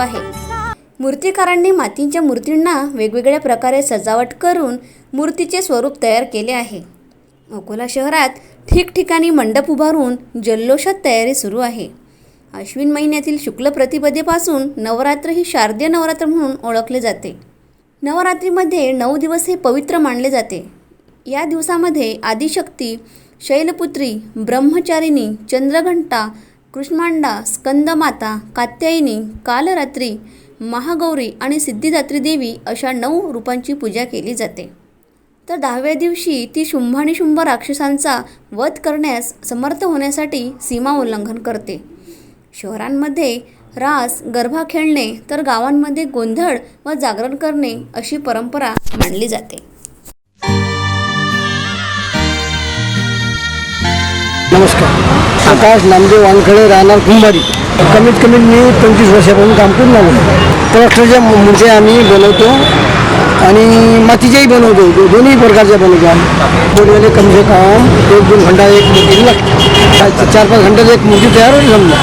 आहे. मूर्तिकारांनी मातीच्या मूर्तींना वेगवेगळ्या प्रकारे सजावट करून मूर्तीचे स्वरूप तयार केले आहे. अकोला शहरात ठिकठिकाणी मंडप उभारून जल्लोषात तयारी सुरू आहे. अश्विन महिन्यातील शुक्ल प्रतिपदेपासून नवरात्र ही शारदीय नवरात्र म्हणून ओळखले जाते. नवरात्रीमध्ये नऊ दिवस हे पवित्र मानले जाते. या दिवसामध्ये आदिशक्ती शैलपुत्री ब्रह्मचारिणी चंद्रघंटा कृष्मांडा स्कंदमाता कात्यायनी कालरात्री महागौरी आणि सिद्धिदात्री देवी अशा नऊ रूपांची पूजा केली जाते. तर दहाव्या दिवशी ती शुंभाणी शुंभ राक्षसांचा वध करण्यास समर्थ होण्यासाठी सीमा उल्लंघन करते. शहरांमध्ये रास गरबा खेळणे तर गावांमध्ये गोंधळ व जागरण करणे अशी परंपरा मानली जाते. नमस्कार. आकाश नामदेव वानखडे राहणार कुंभारी. कमीत कमी मी पंचवीस वर्षापासून काम करून लागलो ट्रॅक्टरच्या मू- आम्ही बनवतो आणि मातीच्याही बनवतो. दो- दोन्ही प्रकारच्या बनवतो आम्ही. बोलवाले कम से कम एक दोन घंटा एक मूर्ती लागते. चार पाच घंट्यात एक मूर्ती तयार होईल समजा.